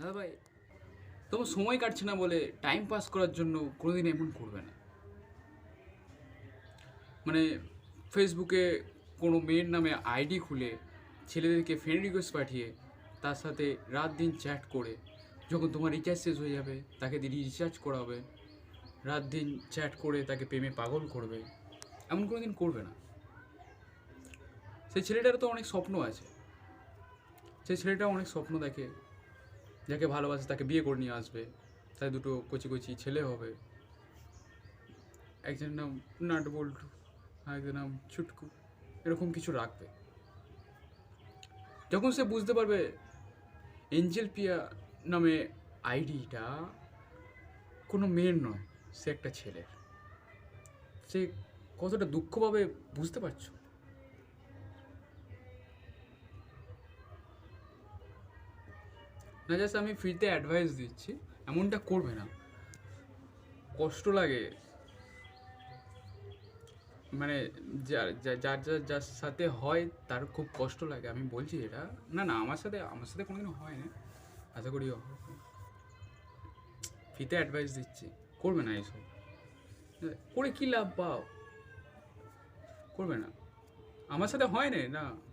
দাদা ভাই তোমার সময় কাটছে না বলে টাইম পাস করার জন্য কোনোদিন এমন করবে না। মানে ফেসবুকে কোনো মেয়ের নামে আইডি খুলে ছেলেদেরকে ফ্রেন্ড রিকোয়েস্ট পাঠিয়ে তার সাথে রাত দিন চ্যাট করে, যখন তোমার রিচার্জ শেষ হয়ে যাবে, তাকে দিয়ে রিচার্জ করাবে, রাত দিন চ্যাট করে তাকে প্রেমে পাগল করবে, এমন কোনো দিন করবে না। সেই ছেলেটার তো অনেক স্বপ্ন আছে। সেই ছেলেটা অনেক স্বপ্ন দেখে যাকে ভালোবাসে তাকে বিয়ে করে নিয়ে আসবে। তাই দুটো কচি কচি ছেলে হবে। একজনের নাম নাট একজনের নাম ছুটকু, এরকম কিছু রাখবে। যখন সে বুঝতে পারবে এঞ্জেল পিয়া নামে আইডিটা কোনো মেয়ের নয়, সে একটা ছেলের। সে কতটা দুঃখ পাবে বুঝতে পারছ? না জাস্ট আমি ফ্রিতে অ্যাডভাইস দিচ্ছি, এমনটা করবে না। কষ্ট লাগে। মানে যার যার যার যার সাথে হয়, তার খুব কষ্ট লাগে। আমি বলছি এটা, না না, আমার সাথে আমার সাথে কোনোদিনও হয় না। আশা করি। ফ্রিতে অ্যাডভাইস দিচ্ছি। করবে না এইসব। করে কী লাভ পাও? করবে না। আমার সাথে হয় না না।